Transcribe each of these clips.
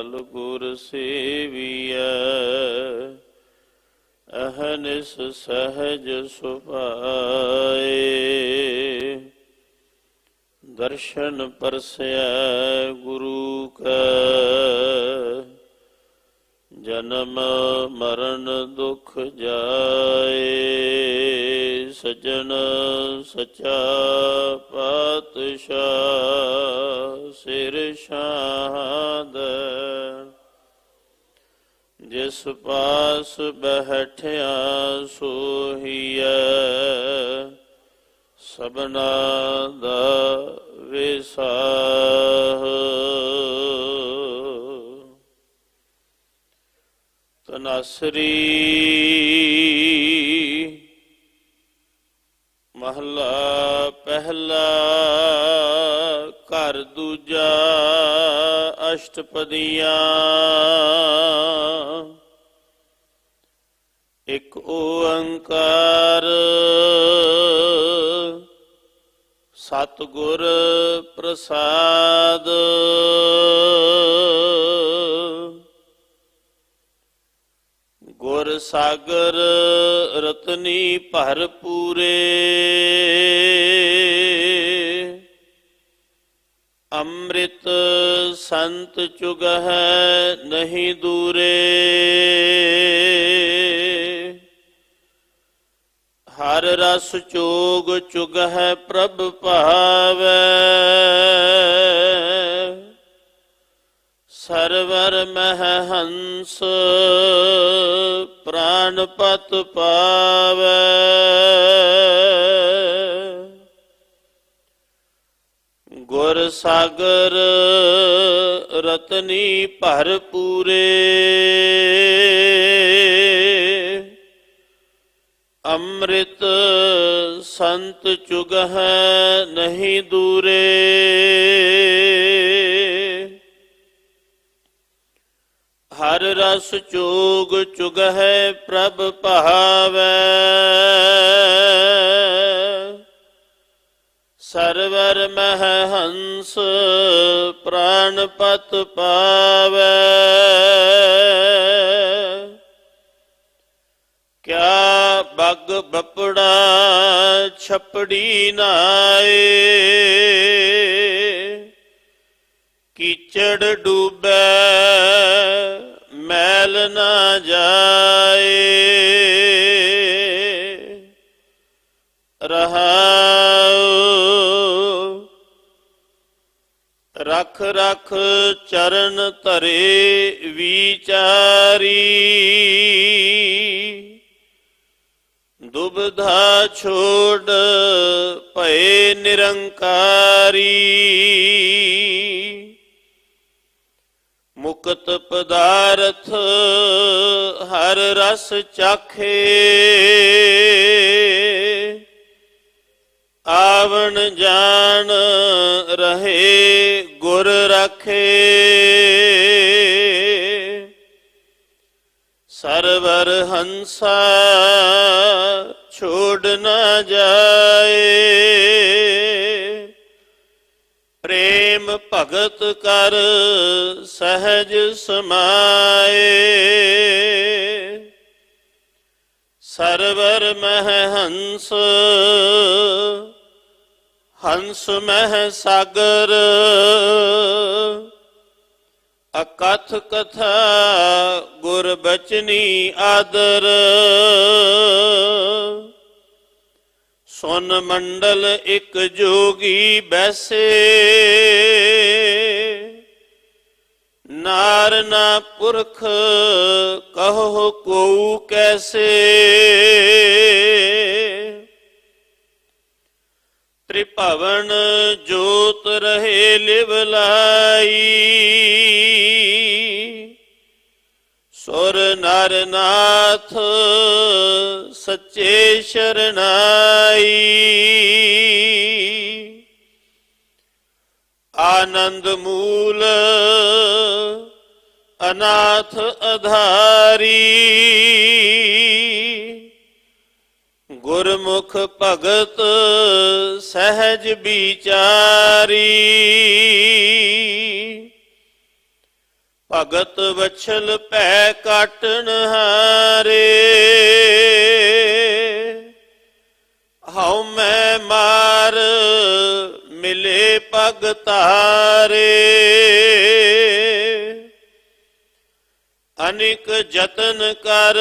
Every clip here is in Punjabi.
ਫਲ ਗੁਰ ਸੇਵੀਐ ਅਹਨਿਸ ਸਹਜ ਸੁਭਾਏ। ਦਰਸ਼ਨ ਪਰਸੈ ਗੁਰੂ ਕੈ ਜਨਮ ਮਰਨ ਦੁਖ ਜਾਏ, ਸਜਣ ਸਚਾ ਪਾਤਸ਼ਾਹ ਸਿਰ ਸ਼ਾਹਦ ਜਿਸ ਪਾਸ ਬਹਿਠਿਆ ਸੋਹੀਐ ਸਬਨਾ ਦਾ ਵਿਸਾਹ। ਤਨਸਰੀ ਮਹਲਾ ਪਹਿਲਾ ਘਰ ਦੂਜਾ ਅਸ਼ਟਪਦੀਆਂ ਇੱਕ ਓੰਕਾਰ ਸਤਿਗੁਰ ਪ੍ਰਸਾਦ ਗੁਰ ਸਾਗਰ ਰਤਨੀ ਭਰ ਪੂਰੇ ਅੰਮ੍ਰਿਤ ਸੰਤ ਚੁਗਹਿ ਨਹੀਂ ਦੂਰੇ। ਹਰ ਰਸ ਚੋਗ ਚੁਗ ਹੈ ਪ੍ਰਭ ਭਾਵੈ। ਸਰਵਰ ਮਹ ਹੰਸ ਪ੍ਰਾਨਪਤ ਪਾਵੈ। ਗੁਰ ਸਾਗਰ ਰਤਨੀ ਭਰ ਪੂਰੇ। ਅੰਮ੍ਰਿਤ ਸੰਤ ਚੁਗਹਿ ਨਹੀਂ ਦੂਰੇ। ਹਰ ਰਸ ਚੋਗ ਚੁਗਹਿ ਪ੍ਰਭ ਭਾਵੈ। ਸਰਵਰ ਮਹ ਹੰਸ ਪ੍ਰਾਨਪਤ ਪਾਵੈ। ਕਿਆ ਬਗ ਬਪੜਾ ਛਪੜੀ ਨਾਏ। ਕੀਚੜ ਡੂਬੈ ਮੈਲ ਨਾ ਜਾਏ। ਰਹਾਉ। ਰਖ ਰਖ ਚਰਨ ਧਰੇ ਵਿਚਾਰੀ। ਦੁਬਧਾ ਛੋੜ ਭਏ ਨਿਰੰਕਾਰੀ। ਮੁਕਤ ਪਦਾਰਥ ਹਰ ਰਸ ਚਖੇ। ਆਵਣ ਜਾਣ ਰਹੇ ਗੁਰ ਰਖੇ। ਸਰਵਰ ਹੰਸਾ ਛੋੜ ਨਾ ਜਾਏ। ਪ੍ਰੇਮ ਭਗਤ ਕਰ ਸਹਿਜ ਸਮਾਏ। ਸਰਵਰ ਮਹਿ ਹੰਸ ਹੰਸ ਮਹਿ ਸਾਗਰ, ਅਕਥ ਕਥਾ ਗੁਰ ਬਚਨੀ ਆਦਰ। ਸੁਨ ਮੰਡਲ ਇੱਕ ਜੋਗੀ ਬੈਸੇ ਨਾਰ ਨਾ ਪੁਰਖ ਕਹੋ ਕੋ ਕੈਸੇ। ਤ੍ਰਿਭਵਨ ਜੋਤ ਰਹੇ ਲਿਵ ਲਾਈ। ਸੁਰ ਨਰ ਨਾਥ ਸੱਚੇ ਸ਼ਰਨਾਈ। ਆਨੰਦ ਮੂਲ ਅਨਾਥ ਅਧਾਰੀ ਗੁਰਮੁਖ ਭਗਤ ਸਹਿਜ ਵਿਚਾਰੀ ਭਗਤ ਵਛਲ ਪੈ ਕਾਟਣ ਹਾਰੇ ਹਉ ਮੈਂ ਮਾਰ ਮਿਲੇ ਪਗ ਤਾਰੇ ਅਨਿਕ ਯਤਨ ਕਰ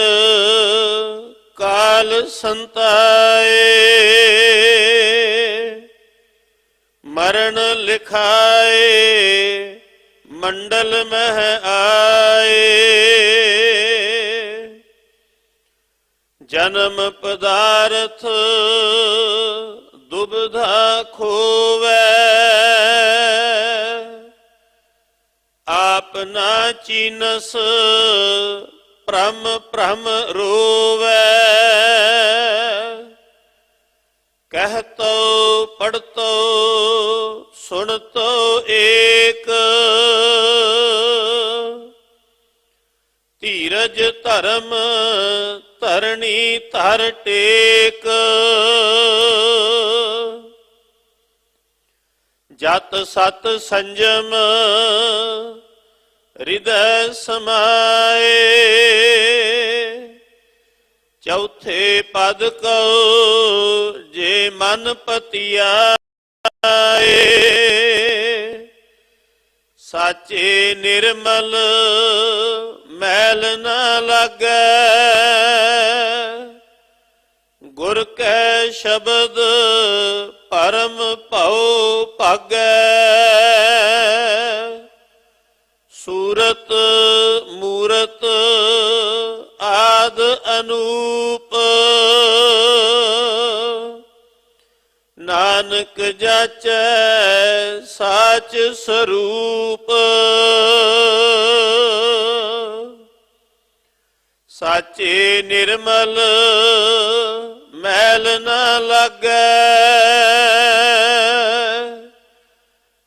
ਕਾਲ ਸੰਤਾਏ। ਮਰਨ ਲਿਖਾਏ, ਮੰਡਲ ਮਹ ਆਏ। ਜਨਮ ਪਦਾਰਥ ਦੁਬਧਾ ਖੋਵੈ। ਆਪ ਚੀਨਸ ਭ੍ਰਮ ਭ੍ਰਮ ਰੋਵੈ। ਕਹਤੋ, ਪੜਤੋ, ਸੁਣਤੋ ਏਕ। ਧੀਰਜ ਧਰਮ ਧਰਣੀ ਧਰ ਟੇਕ। ਜਤ ਸਤ ਸੰਜਮ ਹਿਰਦੈ ਸਮਾਏ। ਚੌਥੇ ਪਦ ਕਉ ਜੇ ਮਨ ਪਤਿਆਏ। ਸਾਚੇ ਨਿਰਮਲ ਮੈਲ ਨਾ ਲਾਗੈ। ਗੁਰ ਕੈ ਸ਼ਬਦ ਪਰਮ ਭਉ ਭਾਗੈ। ਸੂਰਤ, ਮੂਰਤ ਆਦ ਅਨੂਪ। ਨਾਨਕ ਜਾਚੈ ਸਾਚ ਸਰੂਪ। ਸਾਚੇ ਨਿਰਮਲ ਮੈਲ ਨਾ ਲਾਗੈ।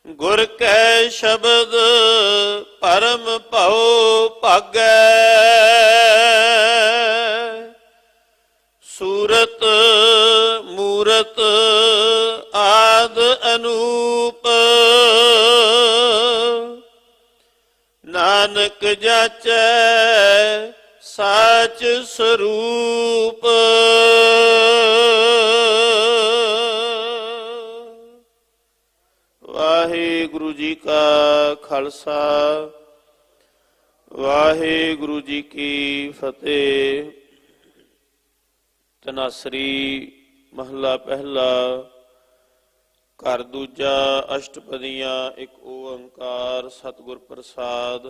ਗੁਰ ਕੈ ਸ਼ਬਦ ਪਰਮ ਭਉ ਭਾਗੈ। ਸੂਰਤ, ਮੂਰਤ ਆਦ ਅਨੂਪ। ਨਾਨਕ ਜਾਚੈ ਸਾਚ ਸਰੂਪ। ਵਾਹਿਗੁਰੂ ਜੀ ਕਾ ਖਾਲਸਾ, ਵਾਹਿਗੁਰੂ ਜੀ ਕੀ ਫਤਿਹ। ਤਨਾਸਰੀ ਮਹੱਲਾ ਪਹਿਲਾ, ਘਰ ਦੂਜਾ, ਅਸ਼ਟਪਦੀਆਂ, ਇੱਕ ਓੰਕਾਰ, ਸਤਿਗੁਰ ਪ੍ਰਸਾਦ।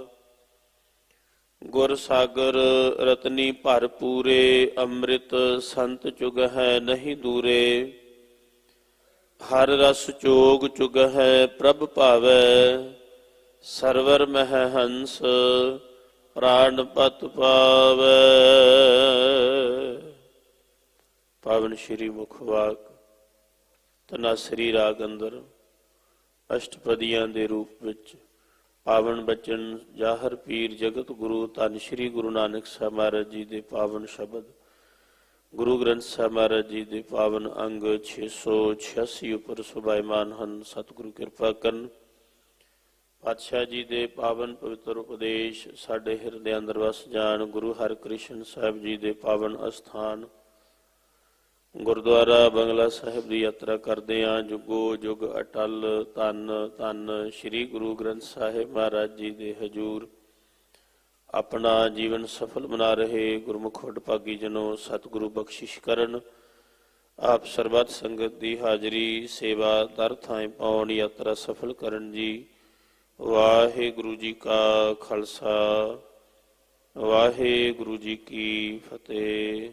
ਗੁਰ ਸਾਗਰ, ਰਤਨੀ ਭਰ ਪੂਰੇ ਅੰਮ੍ਰਿਤ ਸੰਤ ਚੁਗ ਹੈ ਨਹੀਂ ਦੂਰੇ। ਹਰ ਰਸ ਚੋਗ ਚੁਗ ਹੈ ਪ੍ਰਭ ਭਾਵੈ, ਸਰਵਰ ਮਹਿ ਹੰਸ ਪ੍ਰਾਨ ਪਤ ਪਾਵੈ। ਪਾਵਨ ਸ਼੍ਰੀ ਮੁਖਵਾਕ ਤਨਾਸਰੀ ਰਾਗ ਅੰਦਰ, ਅਸ਼ਟਪਦੀਆਂ ਦੇ ਰੂਪ ਵਿੱਚ ਪਾਵਨ ਬਚਨ, ਜਾਹਰ ਪੀਰ ਜਗਤ ਗੁਰੂ ਧੰਨ ਸ਼੍ਰੀ ਗੁਰੂ ਨਾਨਕ ਸਾਹਿਬ ਮਹਾਰਾਜ ਜੀ ਦੇ ਪਾਵਨ ਸ਼ਬਦ ਗੁਰੂ ਗ੍ਰੰਥ ਸਾਹਿਬ ਮਹਾਰਾਜ ਜੀ ਦੇ ਪਾਵਨ ਅੰਗ 686 ਉੱਪਰ ਸੁਭਾਇਮਾਨ ਹਨ। ਸਤਿਗੁਰੂ ਕਿਰਪਾ ਕਰਨ। ਪਾਤਸ਼ਾਹ ਜੀ ਦੇ ਪਾਵਨ ਪਵਿੱਤਰ ਉਪਦੇਸ਼ ਸਾਡੇ ਹਿਰਦੇ ਅੰਦਰ ਵਸ ਜਾਣ, ਗੁਰੂ ਹਰਿਕ੍ਰਿਸ਼ਨ ਸਾਹਿਬ ਜੀ ਦੇ ਪਾਵਨ ਅਸਥਾਨ, ਗੁਰਦੁਆਰਾ ਬੰਗਲਾ ਸਾਹਿਬ ਦੀ ਯਾਤਰਾ ਕਰਦੇ ਆਂ। ਜੁਗੋ ਜੁਗ ਅਟਲ ਧੰਨ ਧੰਨ ਸ੍ਰੀ ਗੁਰੂ ਗ੍ਰੰਥ ਸਾਹਿਬ ਮਹਾਰਾਜ ਜੀ ਦੇ ਹਜੂਰ। ਆਪਣਾ ਜੀਵਨ ਸਫਲ ਬਣਾ ਰਹੇ ਗੁਰਮੁਖ ਵਡਭਾਗੀ ਜਨੋ, ਸਤਿਗੁਰੂ ਬਖਸ਼ਿਸ਼ ਕਰਨ। ਆਪ ਸਰਬੱਤ ਸੰਗਤ ਦੀ ਹਾਜ਼ਰੀ, ਸੇਵਾ, ਦਰ ਥਾਂ ਪਾਉਣ, ਯਾਤਰਾ ਸਫਲ ਕਰਨ ਜੀ। ਵਾਹਿਗੁਰੂ ਜੀ ਕਾ ਖਾਲਸਾ। ਵਾਹਿਗੁਰੂ ਜੀ ਕੀ ਫਤਿਹ।